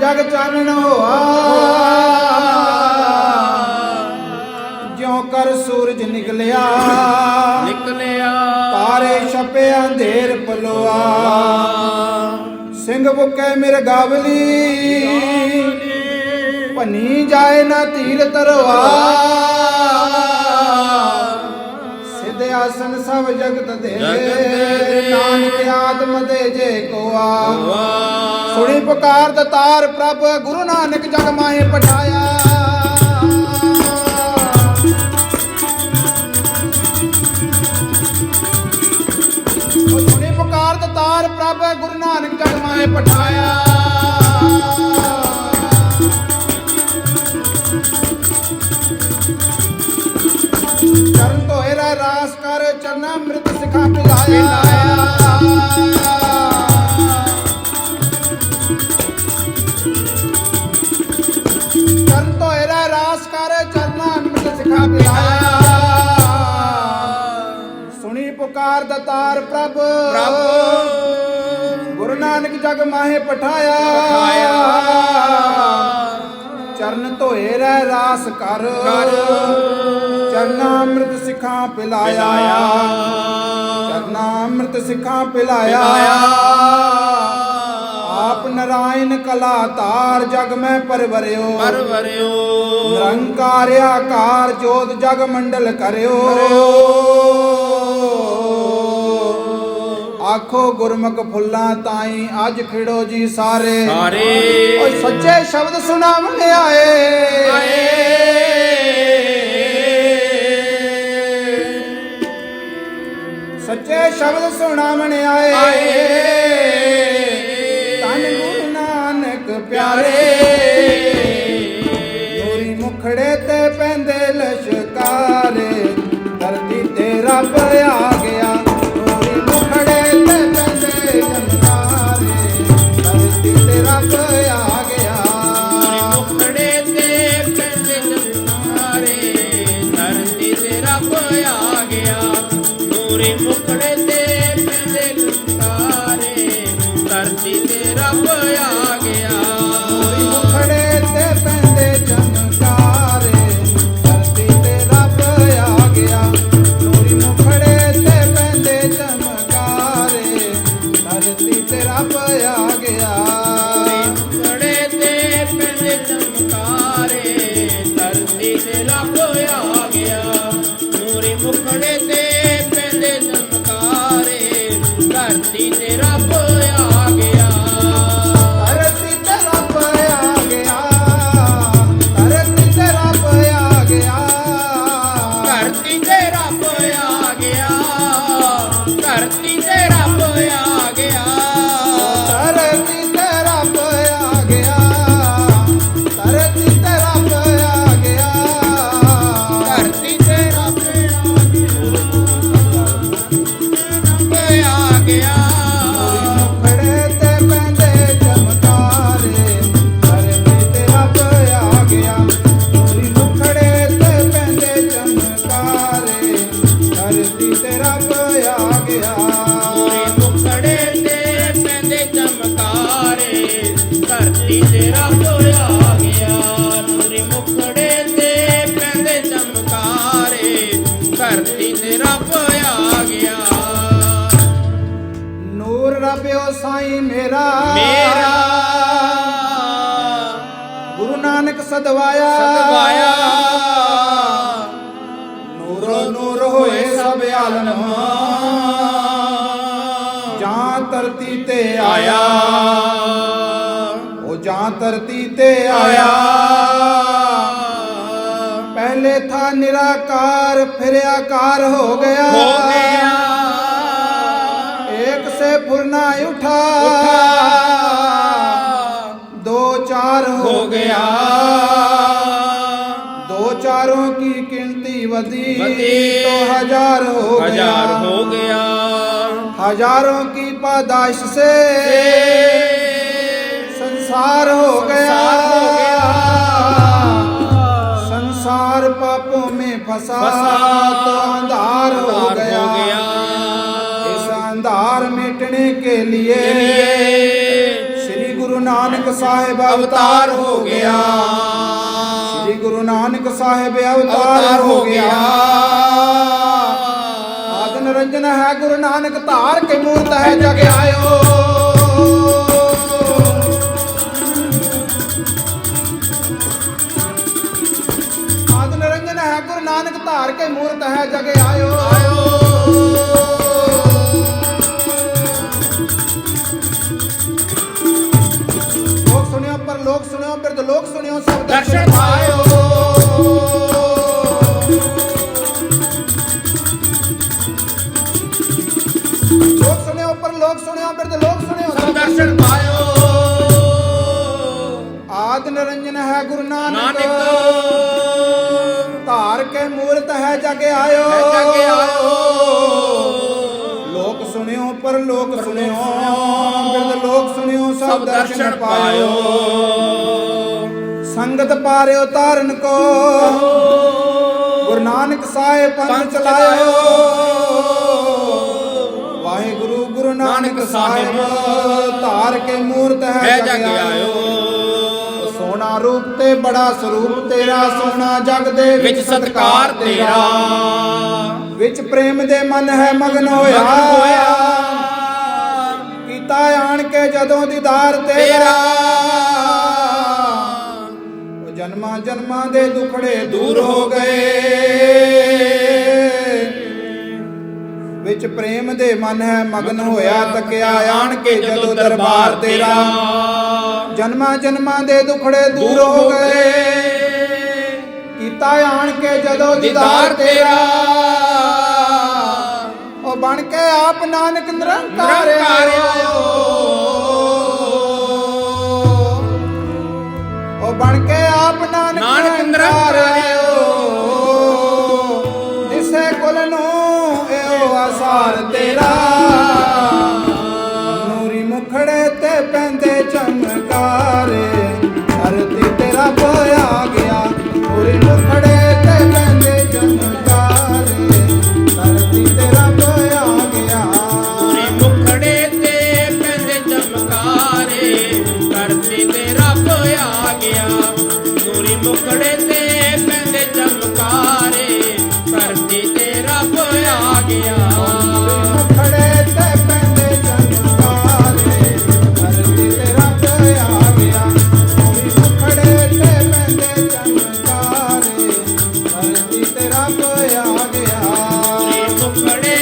ਜਗ ਚਾਨਣ ਹੋਆ। ਜਿਉ ਕਰ ਸੂਰਜ ਨਿਕਲਿਆ। ਨਿਕਲਿਆ। ਤਾਰੇ ਛਪੇ ਅੰਧੇਰ ਪਲੋਆ। ਸਿੰਘ ਬੁੱਕੇ ਮਿਰ ਗਾਵਲੀ। ਭਨੀ ਜਾਏ ਨਾ ਤੀਰ ਤਰਵਾ। ਸਿਧ ਆਸਨ ਸਭ ਜਗਤ ਦੇ। ਨਾਨਕ ਆਤਮ ਦੇ ਜੇ ਕੋਆ। ਸੁਣੀ ਪੁਕਾਰ ਦਤਾਰ ਪ੍ਰਭ, ਗੁਰੂ ਨਾਨਕ ਜਗ ਮਾਹੇ ਪਠਾਇਆ। ਸੁਣੀ ਪੁਕਾਰ ਦਤਾਰ ਪ੍ਰਭ, ਗੁਰੂ ਨਾਨਕ ਜਗ ਮਾਹੇ ਪਠਾਇਆ। ਚਰਨ ਧੋਏ ਰਾਸ ਕਰ, ਚਰਨਾ ਅੰਮ੍ਰਿਤ ਸਿਖਾ ਪਿਲਾਇਆ ਸੁਣੀ ਪੁਕਾਰ ਦਤਾਰ ਪ੍ਰਭ। ਪ੍ਰਭ। ਗੁਰੂ ਨਾਨਕ ਜਗ ਮਾਹੇ ਪਠਾਇਆ। ਚਰਨ ਧੋਏ ਰਹਿ ਰਾਸ ਕਰ। ਚਰਨਾ ਅੰਮ੍ਰਿਤ ਸਿਖਾਂ ਪਿਲਾਇਆ। ਚਰਨਾ ਅੰਮ੍ਰਿਤ ਸਿਖਾਂ ਪਿਲਾਇਆ। ਆਪ ਨਰਾਇਣ ਕਲਾ ਧਾਰ ਜਗ ਮੈਂ ਪਰਵਰਿਓ। ਪਰਵਰਿਓ। ਨਿਰੰਕਾਰ ਆਕਾਰ ਜੋਤ ਜਗ ਮੰਡਲ ਕਰਿਓ। ਆਖੋ ਗੁਰਮੁਖ ਫੁੱਲਾਂ ਤਾਈ ਅੱਜ ਖਿੜੋ ਜੀ ਸਾਰੇ। ਸਾਰੇ। ਓਏ ਸੱਚੇ ਸ਼ਬਦ ਸੁਣਾਵਣ ਆਏ। ਸੱਚੇ ਸ਼ਬਦ ਸੁਣਾਵਣ ਆਏ। खड़े ਗਿਆ ਮੁਖੜੇ ਤੇ ਪੈਂਦੇ ਚਮਕਾਰੇ। ਧਰਤੀ ਤੇ ਰੱਬ ਆ ਗਿਆ। ਨੂਰੀ ਮੁਖੜੇ ਤੇ ਪੈਂਦੇ ਚਮਕਾਰੇ। ਧਰਤੀ ਤੇ ਰੱਬ ਆ ਗਿਆ। ਨੂਰ ਰੱਬਿਓ ਸਾਈਂ ਮੇਰਾ। ਮੇਰਾ। ਗੁਰੂ ਨਾਨਕ ਸਦਵਾਇਆ। ਸਤਵਾਇਆ ਨੂਰੋ ਨੂਰ ਹੋਏ ਸਭ ਆਲਮ। धरती ते आया। वो जहाँ धरती ते आया। पहले था निराकार फिर आकार हो गया, हो गया। एक से फुरना उठा, उठा। दो चार हो, हो गया। दो चारों की गिनती बदी तो हज़ार हो हज़ार गया। हो गया। हज़ारों की पादाश से। संसार हो गया। संसार पापों में फंसा। तो अंधार हो गया। इस संसार मिटने के लिए श्री गुरु नानक साहेब अवतार हो गया। श्री गुरु नानक साहेब अवतार हो गया। ਨਿਰੰਜਨ ਹੈ ਗੁਰੂ ਨਾਨਕ ਧਾਰ ਕੇ ਮੂਰਤ ਹੈ ਜਗ ਆਇਓ? ਜਗ ਆਇਓ। ਹੈ ਜਗ ਆਇਓ। ਲੋਕ ਸੁਣਿਓ ਪਰ ਲੋਕ ਸੁਣਿਓ। ਬਿਰਦ ਲੋਕ ਸੁਣਿਓ ਸਭ ਦਰਸ਼ਨ ਪਾਇਓ। ਸੰਗਤ ਪਾਰਿਓ ਤਾਰਨ ਕੋ। ਗੁਰੂ ਨਾਨਕ ਸਾਹਿਬ ਪੰਥ ਚਲਾਇਓ। ਵਾਹਿਗੁਰੂ ਗੁਰੂ ਨਾਨਕ ਸਾਹਿਬ। ਧਾਰ ਕੇ ਮੂਰਤ ਹੈ ਜਗ ਆਇਓ। ਰੂਪ ਤੇ ਬੜਾ ਸਰੂਪ ਤੇਰਾ ਸੋਨਾ ਜਗ ਦੇ ਵਿੱਚ ਸਤਕਾਰ ਤੇਰਾ। ਵਿੱਚ ਪ੍ਰੇਮ ਦੇ ਮਨ ਹੈ ਮਗਨ ਹੋਇਆ। ਕੀਤਾ ਆਣ ਕੇ ਜਦੋਂ ਦੀਦਾਰ ਤੇਰਾ। ਉਹ ਜਨਮਾਂ ਜਨਮਾਂ ਦੇ ਦੁਖੜੇ ਦੂਰ ਹੋ ਗਏ। ਵਿੱਚ ਪ੍ਰੇਮ ਦੇ ਮਨ ਹੈ ਮਗਨ ਹੋਇਆ। ਤੱਕਿਆ ਆਣ ਕੇ ਜਦੋਂ ਦਰਬਾਰ ਤੇਰਾ। ਜਨਮਾਂ ਜਨਮਾਂ ਦੇ ਦੁਖੜੇ ਦੂਰ ਹੋ ਗਏ। ਕੀਤਾ ਆਣ ਕੇ ਜਦੋਂ ਦੀਦਾਰ ਤੇਰਾ। ਉਹ ਬਣ ਕੇ ਆਪ ਨਾਨਕ ਨਿਰੰਕਾਰ ਉਹ ਬਣ ਕੇ ਆਪ ਨਾਨਕ ਨਿਰੰਕਾਰ ਨਿਰੰਕਾਰ ਆਇਓ। ਜਿਸੇ ਕੁਲ ਨੂੰ ਇਹੋ ਆਸਾਰ ਤੇਰਾ। ਚਮਕਾਰੇ ਧਰਤੀ ਤੇ ਰੱਬ ਆ ਗਿਆ। ਪੂਰੀ ਮੁਖੜੇ ਤੇ ਪੈਂਦੇ ਚਮਕਾਰੇ ਧਰਤੀ ਤੇ ਰੱਬ ਆ ਗਿਆ। ਮੁਖੜੇ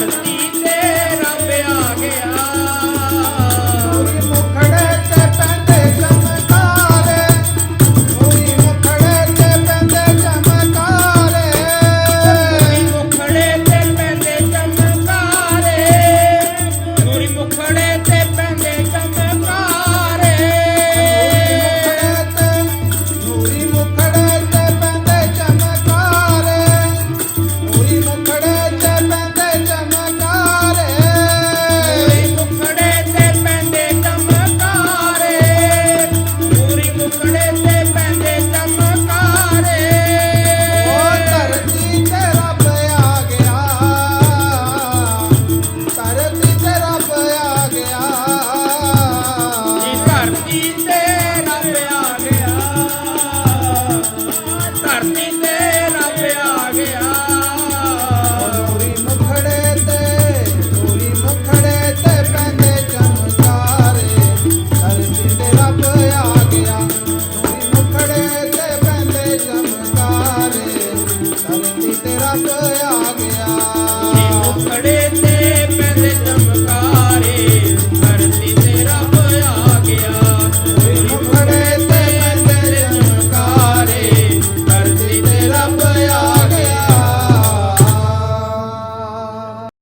ਧਰਤੀ